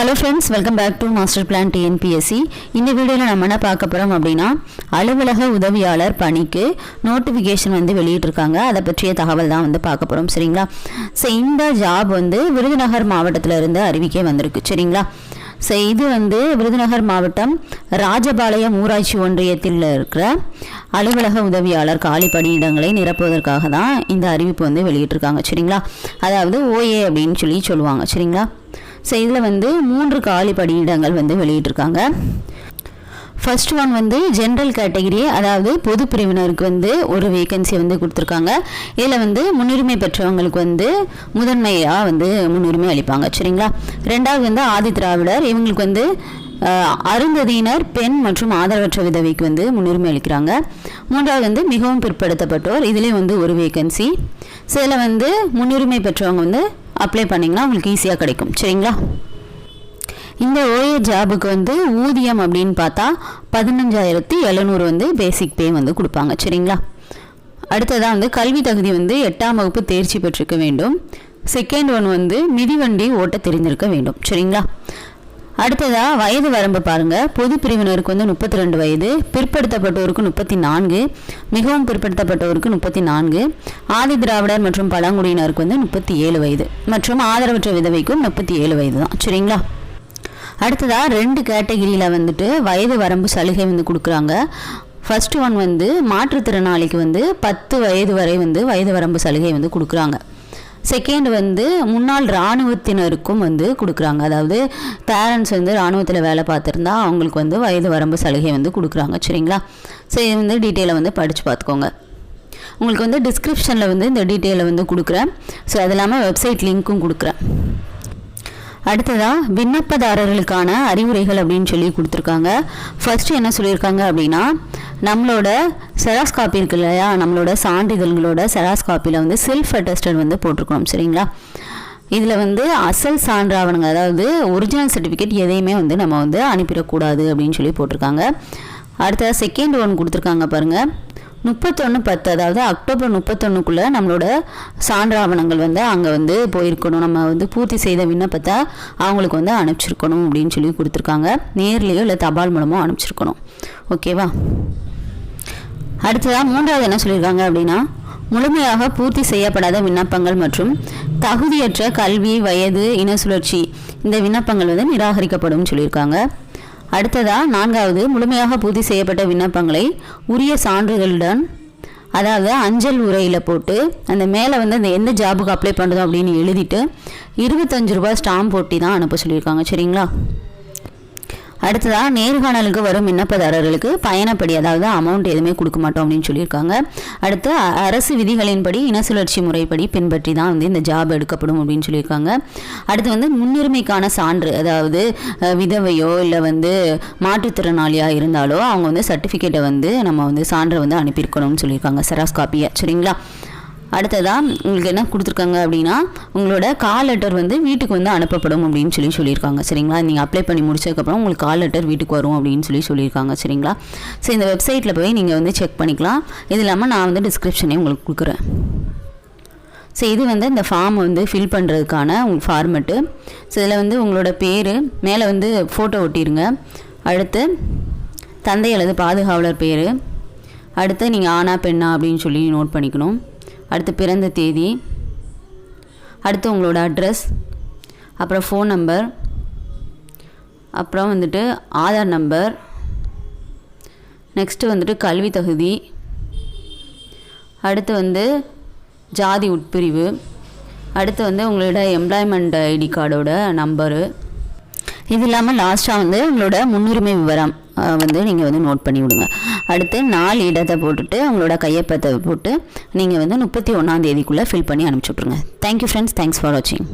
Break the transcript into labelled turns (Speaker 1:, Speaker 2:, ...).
Speaker 1: Hello friends welcome back to master plan TNPSC இந்த வீடியோவில் நம்ம என்ன பார்க்க போகிறோம் அப்படின்னா அலுவலக உதவியாளர் பணிக்கு நோட்டிஃபிகேஷன் வந்து வெளியிட்டிருக்காங்க. அதை பற்றிய தகவல் தான் வந்து பார்க்க போகிறோம் சரிங்களா? ஸோ இந்த ஜாப் வந்து விருதுநகர் மாவட்டத்தில் இருந்து அறிவிக்கை வந்திருக்கு. சரிங்களா? ஸோ இது வந்து விருதுநகர் மாவட்டம் ராஜபாளையம் ஊராட்சி ஒன்றியத்தில் இருக்கிற அலுவலக உதவியாளர் காலி பணியிடங்களை நிரப்புவதற்காக தான் இந்த அறிவிப்பு வந்து வெளியிட்டிருக்காங்க. சரிங்களா? அதாவது ஓஏ அப்படின்னு சொல்லி சொல்லுவாங்க. சரிங்களா? ஸோ இதில் வந்து மூன்று காலி பணியிடங்கள் வந்து வெளியிட்டிருக்காங்க. ஃபர்ஸ்ட் ஒன் வந்து ஜென்ரல் கேட்டகிரி அதாவது பொது பிரிவினருக்கு வந்து ஒரு வேகன்சி வந்து கொடுத்துருக்காங்க. இதில் வந்து முன்னுரிமை பெற்றவங்களுக்கு வந்து முதன்மையாக வந்து முன்னுரிமை அளிப்பாங்க. சரிங்களா? ரெண்டாவது வந்து ஆதி திராவிடர் இவங்களுக்கு வந்து அருந்ததியினர் பெண் மற்றும் ஆதரவற்ற விதவைக்கு வந்து முன்னுரிமை அளிக்கிறாங்க. மூன்றாவது வந்து மிகவும் பிற்படுத்தப்பட்டோர் இதுலேயும் வந்து ஒரு வேகன்சி ஸோ இதில் வந்து முன்னுரிமை பெற்றவங்க வந்து அப்ளை பண்ணிங்கன்னா உங்களுக்கு ஈஸியாக கிடைக்கும். சரிங்களா? இந்த ஓஏ ஜாபுக்கு வந்து ஊதியம் அப்படின்னு பார்த்தா பதினஞ்சாயிரத்தி எழுநூறு வந்து பேசிக் பே வந்து கொடுப்பாங்க. சரிங்களா? அடுத்ததாக வந்து கல்வி தகுதி வந்து எட்டாம் வகுப்பு தேர்ச்சி பெற்றிருக்க வேண்டும். செகண்ட் ஒன் வந்து மிதிவண்டி ஓட்ட தெரிந்திருக்க வேண்டும். சரிங்களா? அடுத்ததாக வயது வரம்பு பாருங்க. பொது பிரிவினருக்கு வந்து முப்பத்தி ரெண்டு வயது பிற்படுத்தப்பட்டோருக்கு முப்பத்தி நான்கு மிகவும் பிற்படுத்தப்பட்டோருக்கு முப்பத்தி நான்கு ஆதி திராவிடர் மற்றும் பழங்குடியினருக்கு வந்து முப்பத்தி ஏழு வயது மற்றும் ஆதரவற்ற விதவைக்கும் முப்பத்தி ஏழு வயது தான் சரிங்களா? அடுத்ததாக ரெண்டு கேட்டகிரியில் வந்துட்டு வயது வரம்பு சலுகை வந்து கொடுக்குறாங்க. ஃபர்ஸ்ட் ஒன் வந்து மாற்றுத்திறனாளிக்கு வந்து பத்து வயது வரை வந்து வயது வரம்பு சலுகை வந்து கொடுக்குறாங்க. செகண்ட் வந்து முன்னாள் இராணுவத்தினருக்கும் வந்து கொடுக்குறாங்க. அதாவது பேரண்ட்ஸ் வந்து இராணுவத்தில் வேலை பார்த்துருந்தா அவங்களுக்கு வந்து வயது வரம்பு சலுகை வந்து கொடுக்குறாங்க. சரிங்களா? சரி வந்து டீட்டெயிலை வந்து படித்து பார்த்துக்கோங்க. உங்களுக்கு வந்து டிஸ்கிரிப்ஷனில் வந்து இந்த டீட்டெயிலை வந்து கொடுக்குறேன். ஸோ அது இல்லாமல் வெப்சைட் லிங்க்கும் கொடுக்குறேன். அடுத்ததாக விண்ணப்பதாரர்களுக்கான அறிவுரைகள் அப்படின்னு சொல்லி கொடுத்துருக்காங்க. ஃபர்ஸ்ட் என்ன சொல்லியிருக்காங்க அப்படின்னா நம்மளோட செராஸ் காப்பி இருக்கு இல்லையா? நம்மளோட சான்றிதழ்களோட செராஸ் காப்பியில் வந்து செல்ஃப் அட்டஸ்டட் வந்து போட்டிருக்கணும் சரிங்களா? இதில் வந்து அசல் சான்றாவணங்க அதாவது ஒரிஜினல் சர்டிஃபிகேட் எதையுமே வந்து நம்ம வந்து அனுப்பிடக்கூடாது அப்படின்னு சொல்லி போட்டிருக்காங்க. அடுத்த செகண்ட் ஒன் கொடுத்துருக்காங்க பாருங்கள் முப்பத்தொன்று பத்து அதாவது அக்டோபர் முப்பத்தொன்றுக்குள்ளே நம்மளோட சான்றாவணங்கள் வந்து அங்கே வந்து போயிருக்கணும். நம்ம வந்து பூர்த்தி செய்த விண்ணப்பத்தை அவங்களுக்கு வந்து அனுப்பிச்சிருக்கணும் அப்படின்னு சொல்லி கொடுத்துருக்காங்க. நேர்லேயோ இல்லை தபால் மூலமோ அனுப்பிச்சிருக்கணும். ஓகேவா அடுத்ததாக மூன்றாவது என்ன சொல்லியிருக்காங்க அப்படின்னா முழுமையாக பூர்த்தி செய்யப்படாத விண்ணப்பங்கள் மற்றும் தகுதியற்ற கல்வி வயது இன சுழற்சி இந்த விண்ணப்பங்கள் வந்து நிராகரிக்கப்படும் சொல்லியிருக்காங்க. அடுத்ததாக நான்காவது முழுமையாக பூர்த்தி செய்யப்பட்ட விண்ணப்பங்களை உரிய சான்றுகளுடன் அதாவது அஞ்சல் உரையில் போட்டு அந்த மேலே வந்து அந்த எந்த ஜாபுக்கு அப்ளை பண்ணுறோம் அப்படின்னு எழுதிட்டு இருபத்தஞ்சு ரூபாய் ஸ்டாம்ப் போட்டி தான் அனுப்ப சொல்லியிருக்காங்க. சரிங்களா? அடுத்ததாக நேர்காணலுக்கு வரும் விண்ணப்பதாரர்களுக்கு பயணப்படி அதாவது அமௌண்ட் எதுவுமே கொடுக்க மாட்டோம் அப்படின்னு சொல்லியிருக்காங்க. அடுத்து அரசு விதிகளின்படி இன சுழற்சி முறைப்படி பின்பற்றி தான் வந்து இந்த ஜாப் எடுக்கப்படும் அப்படின்னு சொல்லியிருக்காங்க. அடுத்து வந்து முன்னுரிமைக்கான சான்று அதாவது விதவையோ இல்லை வந்து மாற்றுத்திறனாளியாக இருந்தாலோ அவங்க வந்து சர்டிஃபிகேட்டை வந்து நம்ம வந்து சான்றை வந்து அனுப்பியிருக்கணும்னு சொல்லியிருக்காங்க செராஸ் காப்பியை சரிங்களா? அடுத்ததாக உங்களுக்கு என்ன கொடுத்துருக்காங்க அப்படின்னா உங்களோட கால் லெட்டர் வந்து வீட்டுக்கு வந்து அனுப்பப்படும் அப்படின்னு சொல்லி சொல்லியிருக்காங்க. சரிங்களா? நீங்கள் அப்ளை பண்ணி முடிச்சதுக்கப்புறம் உங்களுக்கு கால் லெட்டர் வீட்டுக்கு வரும் அப்படின்னு சொல்லி சொல்லியிருக்காங்க. சரிங்களா? ஸோ இந்த வெப்சைட்டில் போய் நீங்கள் வந்து செக் பண்ணிக்கலாம். இது இல்லாமல் நான் வந்து டிஸ்கிரிப்ஷனே உங்களுக்கு கொடுக்குறேன். ஸோ இது வந்து இந்த ஃபார்ம் வந்து ஃபில் பண்ணுறதுக்கான உங்கள் ஃபார்மெட்டு ஸோ இதில் வந்து உங்களோட பேர் மேலே வந்து ஃபோட்டோ ஒட்டிடுங்க அடுத்து தந்தை அல்லது பாதுகாவலர் பேர். அடுத்து நீங்கள் ஆனா பெண்ணா அப்படின்னு சொல்லி நோட் பண்ணிக்கணும். அடுத்து பிறந்த தேதி அடுத்து உங்களோட அட்ரஸ் அப்புறம் ஃபோன் நம்பர் அப்புறம் வந்துட்டு ஆதார் நம்பர் நெக்ஸ்ட்டு வந்துட்டு கல்வி தகுதி அடுத்து வந்து ஜாதி உட்பிரிவு அடுத்து வந்து உங்களோட எம்ப்ளாய்மெண்ட் ஐடி கார்டோட நம்பரு இது இல்லாமல் லாஸ்ட்டாக வந்து உங்களோட முன்னுரிமை விவரம் வந்து நீங்கள் வந்து நோட் பண்ணி விடுங்க அடுத்து நாலு இடத்தை போட்டுட்டு உங்களோட கையப்பத்தை போட்டு நீங்கள் வந்து முப்பத்தி ஒன்றாம் தேதிக்குள்ளே ஃபில் பண்ணி அனுப்பிச்சி விட்ருங்க தேங்க்யூ ஃப்ரெண்ட்ஸ் தேங்க்ஸ் ஃபார் வாட்சிங்